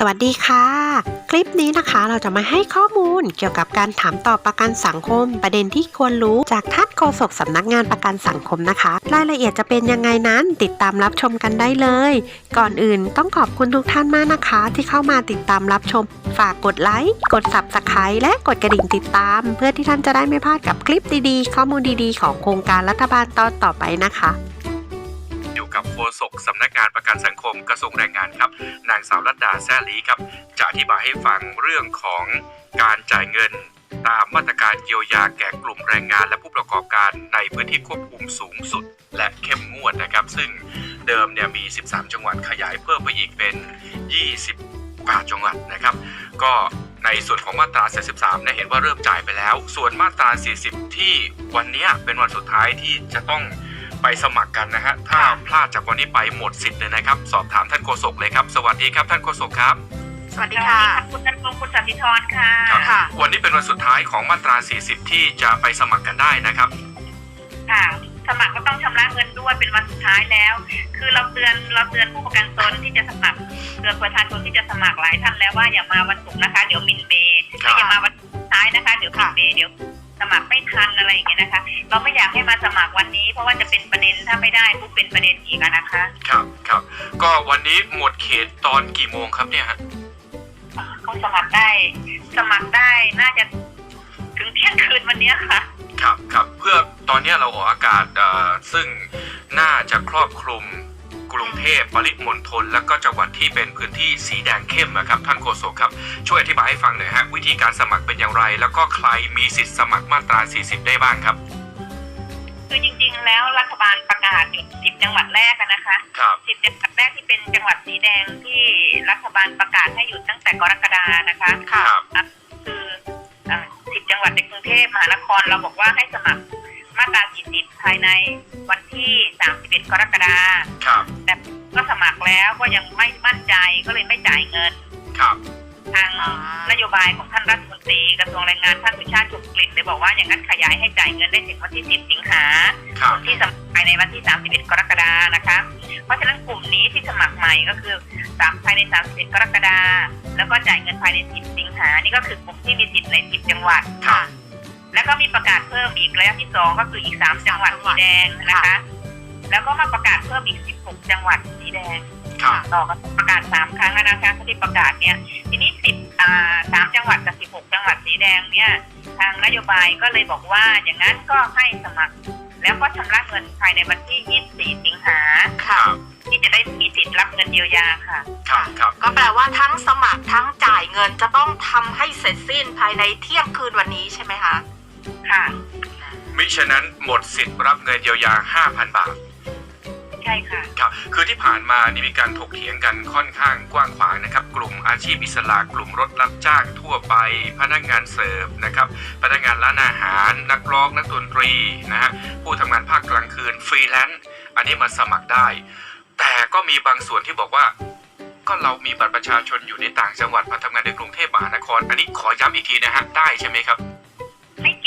สวัสดีค่ะ คลิปนี้นะคะเราจะมาให้ข้อมูลเกี่ยวกับการถามตอบประกันสังคม ประเด็นที่ควรรู้จากท่านโฆษกสำนักงานประกันสังคมนะคะ รายละเอียดจะเป็นยังไงนั้นติดตามรับชมกันได้เลย ก่อนอื่นต้องขอบคุณทุกท่านมากนะคะ ที่เข้ามาติดตามรับชม ฝากกดไลค์กด subscribe และกดกระดิ่งติดตาม เพื่อที่ท่านจะได้ไม่พลาดกับคลิปดีๆ ข้อมูลดีๆ ของโครงการรัฐบาลตอนต่อไปนะคะ กับโฆษกสำนักงานประกันสังคมกระทรวงแรงงานครับ นางสาวรัตดาแซ่ลีครับ จะอธิบายให้ฟังเรื่องของการจ่ายเงินตามมาตรการเยียวยาแก่กลุ่มแรงงานและผู้ประกอบการในพื้นที่ควบคุมสูงสุด และเข้มงวดนะครับ ซึ่งเดิมเนี่ยมี 13 จังหวัดขยายเพิ่มไปอีกเป็น 28 จังหวัดนะครับ ก็ในส่วนของมาตรา 43เนี่ยเห็นว่าเริ่มจ่ายไปแล้ว ส่วนมาตรา 40 ที่วันเนี้ยเป็นวันสุดท้ายที่จะต้อง ไปสมัครกันนะฮะ ถ้าพลาดจากวันนี้ไปหมดสิทธิ์เลยนะครับ สอบถามท่านโฆษกเลยครับ สวัสดีครับท่านโฆษกครับ สวัสดีค่ะ คุณนันทงคุณสันติธรค่ะ ครับ ค่ะ วันนี้เป็นวันสุดท้ายของมาตรา 40 ที่จะไปสมัครกันได้นะครับ ค่ะ สมัครก็ต้องชำระเงินด้วยเป็นวันสุดท้ายแล้ว คือเราเตือนเราเตือนผู้ประกันตนที่จะสมัครเตือนประชาชนที่จะสมัครหลายท่านแล้วว่าอย่ามาวันศุกร์นะคะ เดี๋ยวมินเมย์ครับ อย่ามาวันสุดท้ายนะคะ เดี๋ยวมินเมย์เดี๋ยว สมัครไม่ทันอะไรอย่างเงี้ยนะคะ เราไม่อยากให้มาสมัครวันนี้ เพราะว่าจะเป็นประเด็นถ้าไม่ได้ปุ๊บเป็นประเด็นอีกอะนะคะ ครับครับ ก็วันนี้หมดเขตตอนกี่โมงครับเนี่ยฮะเขาสมัครได้ สมัครได้น่าจะถึงเที่ยงคืนวันเนี้ยค่ะ ครับครับเพื่อตอนนี้เราออกอากาศเอ่อซึ่งน่าจะครอบคลุม กรุงเทพปริมณฑลแล้วก็จังหวัดที่เป็นพื้นที่สีแดงเข้มนะครับท่านโฆษกครับ ช่วยอธิบายให้ฟังหน่อยฮะวิธีการสมัครเป็นอย่างไร แล้วก็ใครมีสิทธิ์สมัครมาตรา 40 ได้บ้างครับคือจริง ๆ แล้วรัฐบาลประกาศอยู่สิบจังหวัดแรกอะนะคะครับสิบจังหวัดแรกที่เป็นจังหวัดสีแดงที่รัฐบาลประกาศให้หยุดตั้งแต่กรกฎานะคะครับคือสิบจังหวัดในกรุงเทพมหานครเราบอกว่าให้สมัคร มาตรา 40 ภายในวันที่ 31 กรกฎาคมครับ แต่ก็สมัครแล้วก็ยังไม่มั่นใจก็เลยไม่จ่ายเงิน ครับ ทางนโยบายของท่านรัฐมนตรีกระทรวงแรงงานท่านสุชาติชมกลิ่นเลยบอกว่าอย่างนั้นขยายให้จ่ายเงินได้ถึงวันที่ 10 สิงหาครับ ที่สมัครภายในวันที่ 31 กรกฎาคมนะคะ เพราะฉะนั้นกลุ่มนี้ที่สมัครใหม่ก็คือสามภายใน 31 กรกฎาคมแล้วก็จ่ายเงินภายใน 10 สิงหานี่ก็คือกลุ่มที่มีสิทธิ์ใน 10 จังหวัดครับ แล้วก็มีประกาศเพิ่มอีกระยะที่2ก็คืออีก3จังหวัดสีแดงนะคะ แล้วก็มาประกาศเพิ่มอีก16จังหวัดสีแดงครับต่อกันประกาศ3ครั้งแล้วนะคะที่ประกาศเนี่ยทีนี้10อ่าสามจังหวัดกับ16จังหวัดสีแดงเนี่ยทางนโยบายก็เลยบอกว่าอย่างนั้นก็ให้สมัคร แล้วก็ชำระเงินภายในวันที่24สิงหาคค่ะรับที่จะได้มีสิทธิ์รับเงินเยียวยาค่ะครับครับก็แปลว่าทั้งสมัครทั้งจ่ายเงินจะต้องทำให้เสร็จสิ้นภายในเที่ยงคืนวันนี้ใช่ไหมคะ ค่ะ มิฉะนั้นหมดสิทธิ์รับเงินเยียวยา 5,000 บาท ใช่ค่ะ ครับ คือที่ผ่านมานี่มีการถกเถียงกันค่อนข้างกว้างขวางนะครับ กลุ่มอาชีพอิสระกลุ่มรถรับจ้างทั่วไป พนักงานเสิร์ฟนะครับ พนักงานร้านอาหาร นักร้องนักดนตรีนะฮะ ผู้ทำงานภาคกลางคืนฟรีแลนซ์ อันนี้มาสมัครได้ แต่ก็มีบางส่วนที่บอกว่าก็เรามีบัตรประชาชนอยู่ในต่างจังหวัดมาทำงานในกรุงเทพมหานคร อันนี้ขอย้ำอีกทีนะฮะ ได้ใช่ไหมครับไม่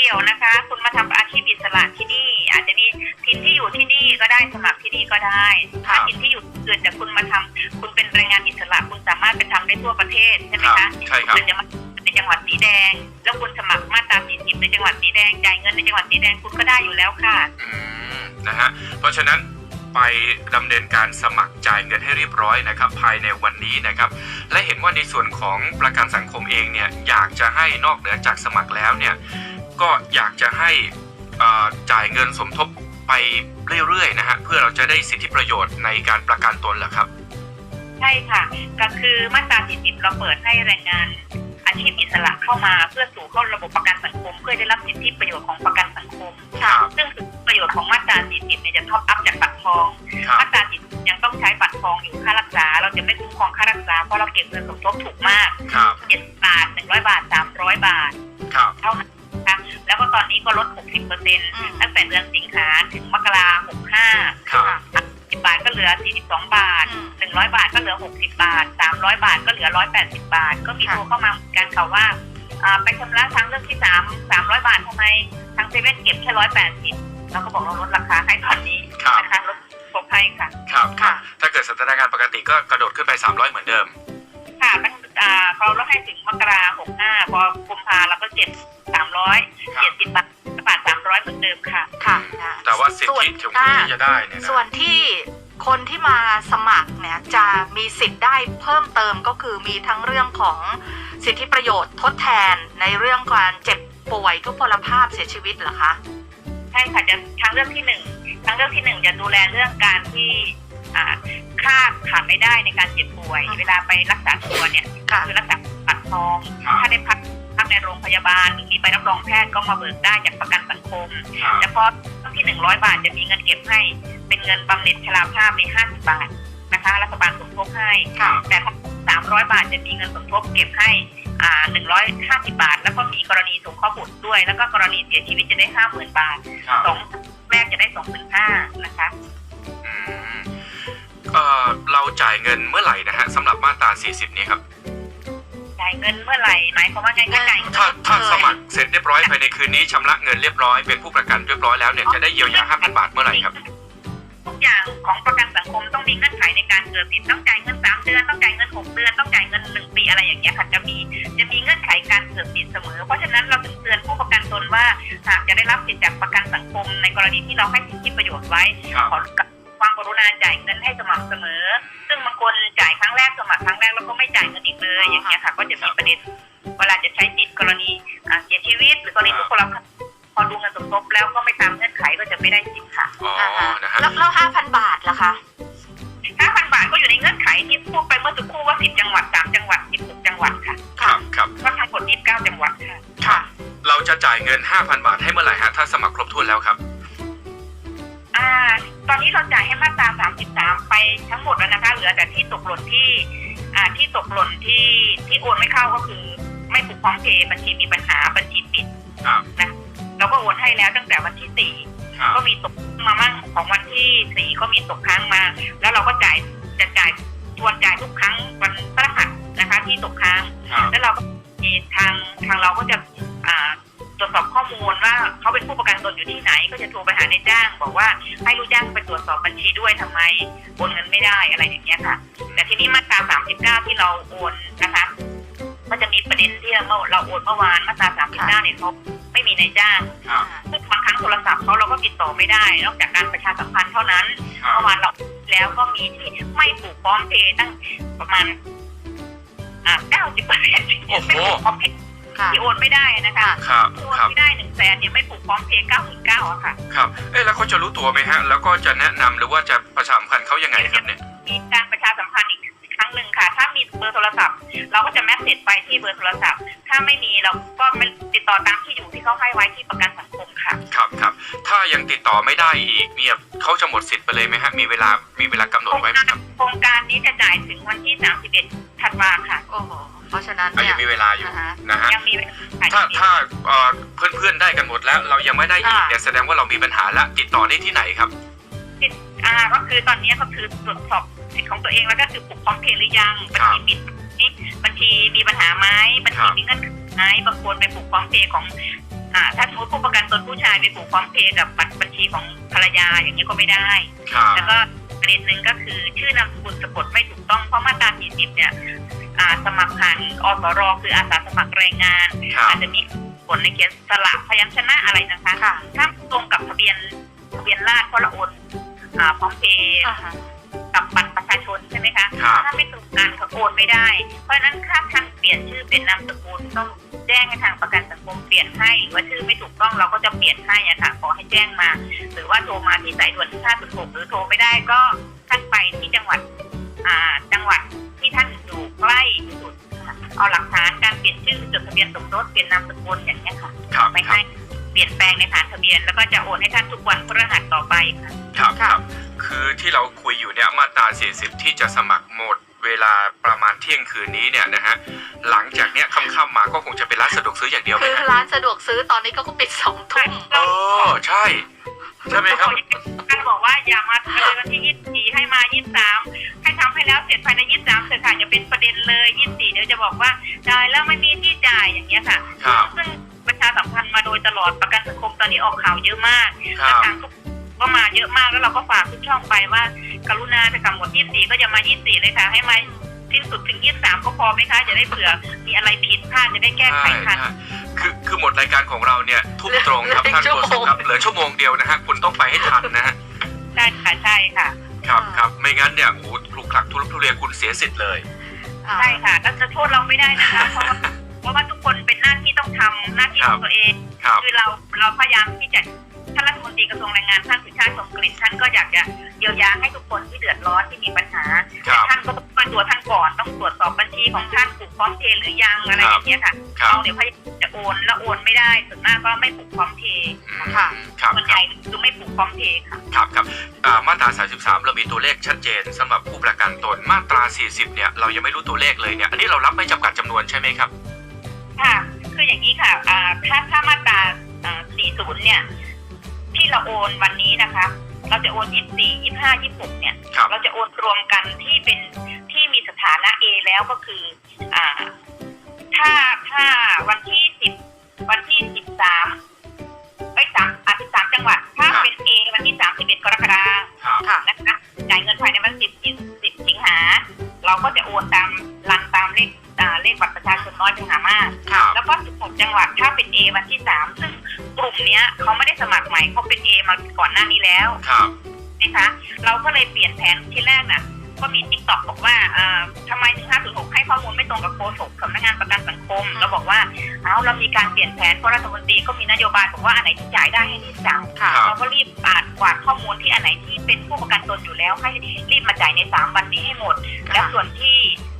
เกี่ยวนะคะ คุณมาทำอาชีพอิสระที่นี่ อาจจะมีทินที่อยู่ที่นี่ก็ได้สมัครที่นี่ก็ได้ครัถ้าบทินที่อยู่อื่นแต่คุณมาทำคุณเป็นแรงงานอิสระคุณสามารถไปทำได้ทั่วประเทศใช่ไหมครัคะบใช่ครับณจะมาในจังหวัดสีแดง แล้วคุณสมัครมาตรา40ในจังหวัดสีแดงจ่ายเงินในจังหวัดสีแดงคุณก็ได้อยู่แล้วค่ะอืมนะฮะเพราะฉะนั้นไปดำเนินการสมัครจ่ายเงินให้เรียบร้อยนะครับ ภายในวันนี้นะครับ และเห็นว่าในส่วนของประกันสังคมเองเนี่ยอยากจะให้นอกเหนือจากสมัครแล้วเนี่ย ก็อยากจะให้เอ่อจ่ายเงินสมทบไปเรื่อยๆนะฮะเพื่อเราจะได้สิทธิประโยชน์ในการประกันตนเหรอครับ ใช่ค่ะ ก็คือมาตรา40เราเปิดให้แรงงานอาชีพอิสระเข้ามาเพื่อสู่เข้าระบบประกันสังคม เพื่อได้รับสิทธิประโยชน์ของประกันสังคมครับซึ่งสิทธิประโยชน์ของมาตรา40เนี่ยจะท็อปอัพจากบัตรทองครับมาตรา40ยังต้องใช้บัตรทองอยู่ค่ารักษา เราจะไม่คุ้มครองค่ารักษาเพราะเราเก็บเงินสมทบถูกมากครับ7บาท100บาท300บาทครับเท่านั้น นะคะ แล้วก็ตอนนี้ก็ลด 60เปอร์เซ็นต์อืมตั้งแต่เดือนสิงหาถึงมกราคม65ครับ10บาทก็เหลือ 42 บาทอืม100 บาทก็เหลือ 60 บาท 300 บาทก็เหลือ 180 บาท ก็มีค่ะโทรเข้ามาเหมือนกันค่ะว่าอ่าไปชำระทางเลือกที่ 3 300 บาททำไมทางเซเว่นเก็บแค่ 180เราก็บอกเราลดราคาให้ตอนนี้ครับนะคะลดครบให้ค่ะครับครับค่ะ ถ้าเกิดสถานการณ์ปกติก็กระโดดขึ้นไป 300 เหมือนเดิม ค่ะมันพอกุมภาเราก็เก็บสาม ร้อยเจ็ดสิบบาทบาทสามร้อยเหมือนเดิมค่ะ ค่ะนะแต่ว่าสิทส่วนธิถึงที่จะได้เนี่ยนะส่วนที่คนที่มาสมัครเนี่ยจะมีสิทธิ์ได้เพิ่มเติมก็คือมีทั้งเรื่องของสิทธิประโยชน์ทดแทนในเรื่องการเจ็บป่วยทุพพลภาพเสียชีวิตเหรอคะใช่ค่ะจะทางเรื่องที่หนึ่งทางเรื่องที่หนึ่งจะดูแลเรื่องการที่อ่าค่าขาดไม่ได้ในการเจ็บป่วยอืมเวลาไปรักษาตัวเนี่ยค่ะคือรักษาปัดทอง ในโรงพยาบาลหรือมีใบรับรองแพทย์ก็มาเบิกได้จากประกันสังคมครับแต่พอต้องที่หนึ่งร้อยบาทจะมีเงินเก็บให้ เป็นเงินบำเหน็จชราภาพในห้าสิบบาทนะคะรัฐบาลสมทบให้ค่ะแต่ถ้าสามร้อยบาทจะมีเงินสมทบเก็บให้อ่าหนึ่งร้อยห้าสิบาท แล้วก็มีกรณีสงเคราะห์บุตรด้วย แล้วก็กรณีเสียชีวิตจะได้ห้าหมื่นบาทครับสองแรกจะได้สองหมื่นห้านะคะอืมเอ่อเราจ่ายเงินเมื่อไหร่นะฮะสำหรับมาตรา 40 นี้ครับจ่าย เงินเมื่อไหร่หมายความว่าไงก็จ่ายเงินถ้าถ้าสมัครเสร็จเรียบร้อยภายในคืนนี้ชำระเงินเรียบร้อยเป็นผู้ประกันเรียบร้อยแล้วเนี่ยจะได้เยียวยา5,000 บาทเมื่อไหร่ครับ ทุกอย่างของประกันสังคมต้องมีเงื่อนไขในการเกิดสิทธิ์ต้องจ่ายเงินสามเดือนต้องจ่ายเงินหกเดือนต้องจ่ายเงินหนึ่งปีอะไรอย่างเงี้ยค่ะจะมีจะมีเงื่อนไขการเกิดสิทธิ์เสมอ เพราะฉะนั้นเราถึงเตือนผู้ประกันตนว่าหากจะได้รับสิทธิ์จากประกันสังคม ในกรณีที่เราให้สิทธิประโยชน์ไว้ครับขอ ความกรุณาจ่ายเงินให้สม่ำเสมอ ซึ่งบางคนจ่ายครั้งแรกสมัครครั้งแรกแล้วก็ไม่จ่ายเงินอีกเลยอย่างเงี้ยค่ะก็จะมีประเด็นเวลาจะใช้สิทธิ์กรณีอ่าเสียชีวิตหรือกรณีทุกคนเราพอดูเงินสมทบแล้วก็ไม่ตามเงื่อนไขก็จะไม่ได้สิทธิ์ค่ะอ๋ออ่าฮะนะฮะแล้วแล้วห้าพันบาทล่ะคะ5,000บาทก็อยู่ในเงื่อนไขที่พูดไปเมื่อสักครู่ว่า10จังหวัด3จังหวัด16จังหวัดค่ะครับครับก็ทั้งหมด29จังหวัดค่ะค่ะ เราจะจ่ายเงิน5,000บาทให้เมื่อไหร่ฮะถ้าสมัครครบถ้วนแล้วครับ อ่า ตอนนี้เราจ่ายให้มาตรา33 ไปทั้งหมดแล้วนะคะ เหลือแต่ที่ตกหล่นที่อ่าที่ตกหล่นที่ที่โอนไม่เข้าก็คือ ไม่ผูกพร้อมเพย์บัญชีมีปัญหาบัญชีปิดครับนะเราก็โอนให้แล้วตั้งแต่วันที่ครับ4ก็มีตกมามั่งของวันที่4ก็มีตกค้างมา แล้วเราก็จ่ายจะจ่ายทวนจ่ายทุกครั้งวันพฤหัสนะคะ ที่ตกค้าง ครับแล้วเราก็มีทางทางเราก็จะอ่า ตรวจสอบข้อมูลว่าเขาเป็นผู้ประกันตนอยู่ที่ไหน ก็จะโทรไปหานายจ้าง บอกว่าให้ลูกจ้างไปตรวจสอบบัญชีด้วยทำไมโอนเงินไม่ได้อะไรอย่างเงี้ยค่ะ แต่ทีนี้มาตรา39ที่เราโอนนะคะก็จะมีประเด็นที่เราเราโอนเมื่อวานมาตรา39เนี่ยเขาไม่มีนายจ้างครับบางครั้งโทรศัพท์เขาเราก็ติดต่อไม่ได้ นอกจากการประชาสัมพันธ์เท่านั้นครับเมื่อวานเราแล้วก็มีที่ไม่ผูกพร้อมเพย์ตั้งประมาณอ่าเก้าสิบเปอร์เซ็นต์โอ้โหไม่ผูกพร้อมเพย์ค่ะที่โอนไม่ได้นะคะ แสนเนี่ยไม่ผูกพร้อมเพย์เก้าหมื่นเก้าอะค่ะ ครับ เอ๊ะแล้วเขาจะรู้ตัวไหมฮะ แล้วก็จะแนะนำหรือว่าจะประชาสัมพันธ์เขายังไงครับเนี่ย มีการประชาสัมพันธ์อีกครั้งหนึ่งค่ะ ถ้ามีเบอร์โทรศัพท์ เราก็จะแมสเซจไปที่เบอร์โทรศัพท์ ถ้าไม่มีเราก็ไม่ติดต่อตามที่อยู่ที่เขาให้ไว้ที่ประกันสังคมค่ะ ครับครับ ถ้ายังติดต่อไม่ได้อีกเนี่ยเขาจะหมดสิทธิ์ไปเลยไหมฮะ มีเวลา มีเวลากำหนโคดรงไว้ไหมการครับ โครงการนี้จะจ่ายถึงวันที่ 31 ธันวาค่ะ โอ้โห เพราะฉะนั้นอะเนี่ยัยงมีเวลาอยู่นะคะ นะฮะยังมีเวลาจ่ายถ้าอยู่ถ้าเอ่อเพื่อนๆได้กันหมดแล้ว เรายังไม่ได้อีกค่ะ เนี่ยแสดงว่าเรามีปัญหาละติดต่อได้ที่ไหนครับ อ่าก็คือตอนนี้ก็คือตรวจสอบสิทธิ์ของตัวเองแล้วก็คือผูกพร้อมเพย์หรือยังบัญชีปิดนี่บัญชีมีปัญหาไหมบัญชีมีเงื่อนไขไหมบางคนไปผูกพร้อมเพย์ของอ่าถ้าสมมติผู้ประกันตนผู้ชายไปผูกพร้อมเพย์กับบัตรบัญชีของภรรยาอย่างนี้ก็ไม่ได้ ครับ แล้วก็ประเด็นหนึ่งก็คือชื่อนามสกุลสะกดไม่ถูกต้องเพราะมาตรา40เนี่ย อ่าสมัครผ่านอสรคืออาสาสมัครแรงงานครับอาจจะมีผลในเขียนสละพยัญชนะอะไรนะคะค่ะถ้าตรงกับทะเบียนทะเบียนราษฎร์เพราะเราโอนอ่าพร้อมเพย์อ่าฮะกับบัตรประชาชนใช่ไหมคะครับถ้าไม่ตรงกันก็โอนไม่ได้ เพราะฉะนั้นถ้าท่านเปลี่ยนชื่อเป็นนามสกุลต้องแจ้งให้ทางประกันสังคมเปลี่ยนให้หรือว่าชื่อไม่ถูกต้องเราก็จะเปลี่ยนให้อะค่ะขอให้แจ้งมา หรือว่าโทรมาที่สายด่วนที่506หรือโทรไม่ได้ก็ท่านไปที่จังหวัดาหลักฐานการเปลี่ยนชื่อจดทะเบียนสมรสเปลี่ยนนามสกุลอย่างนี้ยค่ะครับไปครัให้บเปลี่ยนแปลงในฐานทะเบียนแล้วก็จะโอนให้ท่านทุกวันพฤหัสต่อไปค่ะครับครับ คือที่เราคุยอยู่เนี่ยมาตรา 40 ที่จะสมัครหมดเวลาประมาณเที่ยงคืนนี้เนี่ยนะฮะหลังจากเนี้ยค่ำๆมาก็คงจะเป็นร้านสะดวกซื้ออย่างเดียวไหมคือฮะร้านสะดวกซื้อตอนนี้ก็ปิดสองทุ่มเออใช่ ใช่ไหมครับ การบอกว่าอย่ามาเลยวันที่ยี่สิบสี่ให้มายี่สิบสามให้ทำให้แล้วเสร็จภายในยี่สิบสามเสร็จค่ะจะเป็นประเด็นเลยยี่สิบสี่เดี๋ยวจะบอกว่าจ่ายแล้วไม่มีที่จ่ายอย่างเงี้ยค่ะครับซึ่งประชาสัมพันธ์มาโดยตลอดประกันสังคมตอนนี้ออกข่าวเยอะมากครัและบทางทุกก็มาเยอะมากแล้วเราก็ฝากทุกช่องไปว่า กรุณาจะกำหนดยี่สิบสี่ก็จะมายี่สิบสี่เลยค่ะ ให้มาสิ้นสุดถึงยี่สามก็พอไหมคะจะได้เผื่อมีอะไรผิดพลาดจะได้แก้ไขใช่ทันใช่ คือคือหมดรายการของเราเนี่ยทุ่มตรงครับเหลือท่านชั่วโฆโมงษกครับเหลือชั่วโมงเดียวนะฮะคุณต้องไปให้ทันนะฮะใช่ค่ะใช่ค่ะ ครับครับไม่งั้นเนี่ยโอ้โหคลุกคลักทุลุกทุเรียคุณเสียสิทธิ์เลยอ่าใช่ค่ะแล้วจะโทษเราไม่ได้นะคะเพราะว่าเพราะว่าทุกคนเป็นหน้าที่ต้องทำหน้าที่ของตัวเองครับคือเราเราพยายามที่จะ ท่านรัฐมนตรีกระทรวงแรงงานท่านสุชาติสมกลิ่นท่านก็อยากจะเยียวยาให้ทุกคนที่เดือดร้อนที่มีปัญหาครับท่านก็ต้องช่วยตัวท่านก่อนต้องตรวจสอบบัญชีของท่านผูกพร้อมเพย์หรือยังอะไรอย่างเงี้ยค่ะครับเราเดี๋ยวพยายามจะโอนแล้วโอนไม่ได้ส่วนมากก็ไม่ผูกพร้อมเพย์อืมค่ะครับส่วนคใหรับญ่คือไม่ผูกพร้อมเพย์ค่ะ ครับครับอ่ามาตรา 33 เรามีตัวเลขชัดเจนสำหรับผู้ประกันตนมาตรา 40 เนี่ยเรายังไม่รู้ตัวเลขเลยเนี่ยอันนี้เรารับไม่จำกัดจำนวนใช่ไหมครับ ค่ะ คืออย่างนี้ค่ะอ่าถ้าถ้ามาตราอ่า40 เนี่ย ที่เราโอนวันนี้นะคะ เราจะโอน24 25 26เนี่ยครับเราจะโอนรวมกันที่เป็นที่มีสถานะ A แล้วก็คือ อ่า ถ้าถ้าวันที่สิบวันที่สิบสามไอ้ยสามอะสิบสามจังหวัด ถ้าครับเป็น A วันที่สามสิบเอ็ดกรกฎาคมครับค่ะนะคะจ่ายเงินภายในวันสิบสิบสิงหา เราก็จะโอนตามรันตามเลขอ่าเลขบัตรประชาชนน้อยเป็นหามากครับแล้วก็16จังหวัดถ้าเป็น A วันที่ ไม่ได้สมัครใหม่เขาเป็น A มาก่อนหน้านี้แล้วครับนะคะเราก็เลยเปลี่ยนแผนที่แรกน่ะ ก็มีทิกตอกบอกว่าอ่าทำไมถึง506 ให้ข้อมูลไม่ตรงกับโฆษกสำนักงานประกันสังคมเราบอกว่าเอาเรามีการเปลี่ยนแผนเพราะรัฐมนตรีก็มีนโยบายบอกว่าอันไหนที่จ่ายได้ให้รีบจ่ายค่ะครับเราก็รีบอ่านกวาดข้อมูลที่อันไหนที่เป็นผู้ประกันตนอยู่แล้วให้รีบมาจ่ายใน3วันนี้ให้หมด และส่วนที่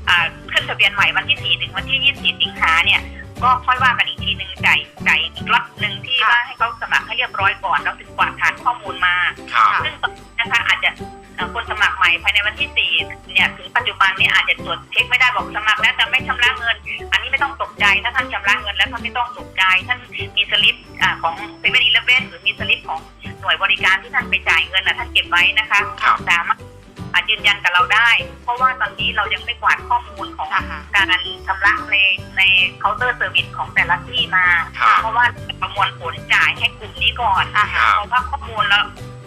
อ่าขึ้นทะเบียนใหม่วันที่4ถึงวันที่24สิงหาเนี่ยก็ค่อยว่ากันอีกที หนึ่งจ่ายจ่ายอีกล็อตหนึ่งที่ค่ะว่าให้เขาสมัครให้เรียบร้อยก่อนแล้วถึงกวาดฐานข้อมูลมาครับซึ่งตอนนี้นะคะอาจจะเอ่อคนสมัครใหม่ภายในวันที่ 4 เนี่ยถึงปัจจุบันเนี่ยอาจจะตรวจเช็คไม่ได้บอกสมัครแล้วแต่ไม่ชำระเงิน อันนี้ไม่ต้องตกใจถ้าท่านชำระเงินแล้วท่านไม่ต้องตกใจท่านมีสลิปอ่าของเซเว่นอีเลฟเว่นหรือมีสลิปของหน่วยบริการที่ท่านไปจ่ายเงินนะท่านเก็บไว้นะคะครับสามารถ อาจยืนยันกับเราได้ เพราะว่าตอนนี้เรายังไม่กวาดข้อมูลของอ่าฮะการชำระในในเคาน์เตอร์เซอร์วิสของแต่ละที่มาครับเพราะว่าจะประมวลผลจ่ายให้กลุ่มนี้ก่อนอ่าครัฮะบเพราะว่าข้อมูลเรา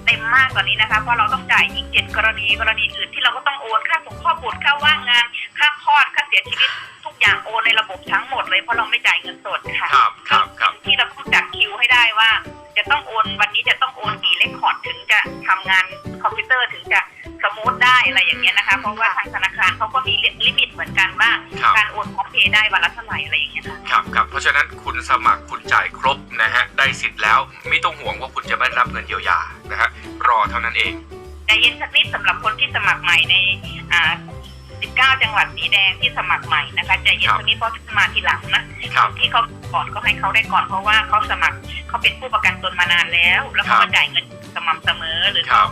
เต็มมากตอนนี้นะคะเพราะเราต้องจ่ายอีกเจ็ดกรณีกรณีอื่นที่เราก็ต้องโอนค่าส่งข้อบุตรค่าว่างงาน ค่าคลอดค่าเสียชีวิตทุกอย่างโอนในระบบทั้งหมดเลยเพราะเราไม่จ่ายเงินสดค่ะครับครับครับที่เราต้องจัดคิวให้ได้ว่า จะต้องโอนวันนี้จะต้องโอนกี่เลขคอร์ดถึงจะทำงานคอมพิวเตอร์ถึงจะส มูทได้อะไรอย่างเงี้ยนะคะ เพราะว่าทางธนาคารเขาก็มีลิมิตเหมือนกันว่าครับ การโอนพร้อมเพย์ได้วันละเท่าไหร่อะไรอย่างเงี้ยค่ะ ครับครับเพราะฉะนั้นคุณสมัครคุณจ่ายครบนะฮะได้สิทธิ์แล้วไม่ต้องห่วงว่าคุณจะไม่ได้รับเงินเยียวยานะฮะรอเท่านั้นเอง ใจเย็นสักนิดสำหรับคนที่สมัครใหม่ในอ่า19 จังหวัดสีแดงที่สมัครใหม่นะคะใจเย็นสักนิดเพราะมาทีหลังนะครับ ที่เขาก่อนก็ให้เขาได้ก่อนเพราะว่าเขาสมัครเขาเป็นผู้ประกันตนมานานแล้ว แล้วเขาครัก็บจ่ายเงินสม่ำเสมอหรือครัเขาบ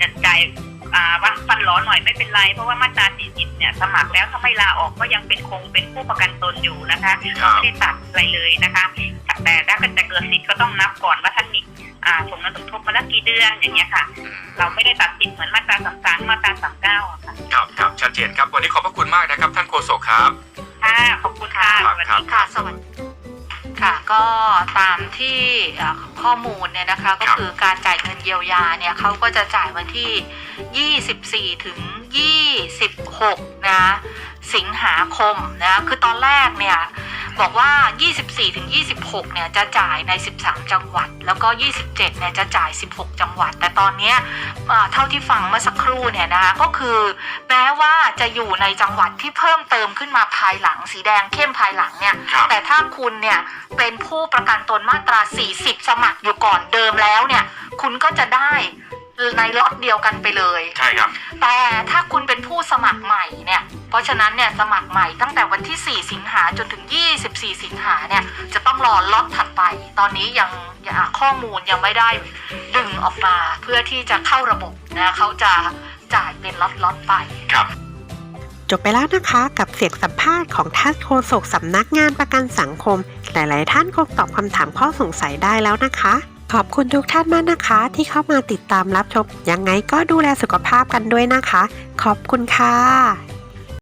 จะจ่ายอ่า วันฟันหลอหน่อยไม่เป็นไร เพราะว่ามาตรา 40 เนี่ย สมัครแล้วถ้าไม่ลาออกก็ยังเป็นคงเป็นผู้ประกันตนอยู่นะคะครับไม่ได้ตัดอะไรเลยนะคะ แต่ถ้าเกิดจะเกิดสิทธิ์ก็ต้องนับก่อนว่าท่านมีอ่าส่งเงินสมทบมาแล้วกี่เดือนอย่างเงี้ยค่ะอืมเราไม่ได้ตัดสิทธิ์เหมือนมาตราสามสามมาตราสามเก้าอะค่ะครับครับชัดเจนครับวันนี้ขอบพระคุณมากนะครับ ท่านโฆษกครับค่ะขอบคุณค่ะครับสวัสครัดีบค่ะค่ะสวัสดี ค่ะก็ตามที่เอ่อข้อมูลเนี่ยนะคะก็คือการจ่ายเงินเยียวยาเนี่ยเขาก็จะจ่ายวันที่ 24 ถึง 26 นะ สิงหาคมนะ คือตอนแรกเนี่ย บอกว่า 24 ถึง 26เนี่ยจะจ่ายใน 13 จังหวัด แล้วก็ 27 เนี่ยจะจ่าย 16 จังหวัด แต่ตอนเนี้ยเอ่อเท่าที่ฟังเมื่อสักครู่เนี่ยนะคะก็คือแม้ว่าจะอยู่ในจังหวัดที่เพิ่มเติมขึ้นมาภายหลังสีแดงเข้มภายหลังเนี่ยครับแต่ถ้าคุณเนี่ยเป็นผู้ประกันตนมาตรา 40 สมัครอยู่ก่อนเดิมแล้วเนี่ยคุณก็จะได้ ในล็อตเดียวกันไปเลย ใช่ครับ แต่ถ้าคุณเป็นผู้สมัครใหม่เนี่ย เพราะฉะนั้นเนี่ยสมัครใหม่ตั้งแต่วันที่ 4 สิงหาจนถึง 24 สิงหาเนี่ยจะต้องรอล็อตถัดไป ตอนนี้ยังยังข้อมูลยังไม่ได้ดึงออกมาเพื่อที่จะเข้าระบบนะเขาจะจ่ายเป็นล็อตล็อตๆไปครับจบไปแล้วนะคะกับเสียงสัมภาษณ์ของท่านโฆษกสำนักงานประกันสังคม หลาย ๆ ท่านคงตอบคำถามข้อสงสัยได้แล้วนะคะ ขอบคุณทุกท่านมากนะคะ ที่เข้ามาติดตามรับชม ยังไงก็ดูแลสุขภาพกันด้วยนะคะ ขอบคุณค่ะ